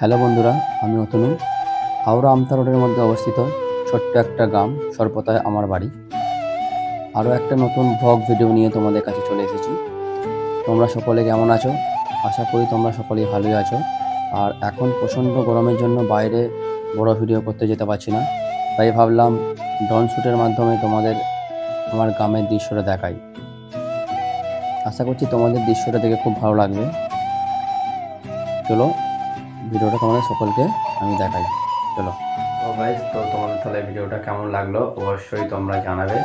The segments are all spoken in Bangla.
হ্যালো বন্ধুরা, আমি অতনু হাওড়া আমতা রোডের মধ্যে অবস্থিত ছোট্ট একটা গ্রাম, সর্বতায় আমার বাড়ি। আরও একটা নতুন ভ্লগ ভিডিও নিয়ে তোমাদের কাছে চলে এসেছি। তোমরা সকলে কেমন আছো? আশা করি তোমরা সকলেই ভালোই আছো। আর এখন প্রচণ্ড গরমের জন্য বাইরে বড় ভিডিও করতে যেতে পারছি না। তাই ভাবলাম ড্রোন শ্যুটের মাধ্যমে তোমাদের আমার গ্রামের দৃশ্যটা দেখাই। আশা করছি তোমাদের দৃশ্যটা দেখে খুব ভালো লাগবে। চলো ভিডিওটা তোমাদের সকলকে আমি দেখাই। চলো। তো গাইজ তো তোমাদের তাহলে ভিডিওটা কেমন লাগল অবশ্যই তোমরা জানাবে।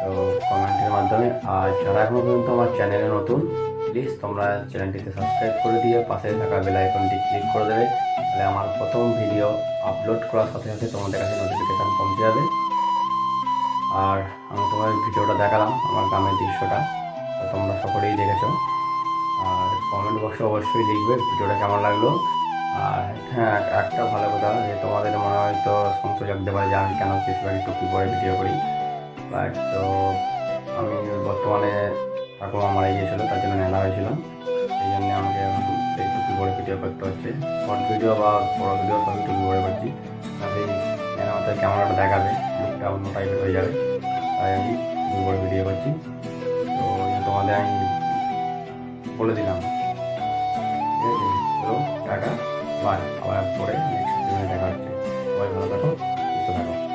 তো কমেন্টের মাধ্যমে, আর যারা এখনও পর্যন্ত আমার চ্যানেলে নতুন প্লিজ তোমরা চ্যানেলটিতে সাবস্ক্রাইব করে দিয়ে পাশে থাকা বেল আইকনটি ক্লিক করে দেবে। তাহলে আমার প্রথম ভিডিও আপলোড করার সাথে সাথে তোমাদের কাছে নোটিফিকেশান পৌঁছে যাবে। আর আমি তোমার ভিডিওটা দেখালাম, আমার গ্রামের দৃশ্যটা। তোমরা সকলেই দেখেছ। আর কমেন্ট বক্সে অবশ্যই লিখবে ভিডিওটা কেমন লাগল। আর হ্যাঁ একটা ভালো কথা যে তোমাদের মনে হয় তো সংশয় জাগতে পারে যে আমি কেন বেশিরভাগ টুপি পরে ভিডিও করি। বাট তো আমি বর্তমানে ঠাকুমা মারা গিয়েছিল তার জন্য নেলা হয়েছিল। এই জন্য আমাকে এই টুপি পরে ভিডিও করতে হচ্ছে। শর্ট ভিডিও বা বড় ভিডিও সবই টুপি পরে করছি। তাতে যেন আমাদের ক্যামেরাটা দেখাবে লুকটা অন্য টাইপের হয়ে যাবে। তাই আমি টুপি পরে ভিডিও করছি। তো তোমাদের আমি বলে দিলাম। Vai, agora é por aí.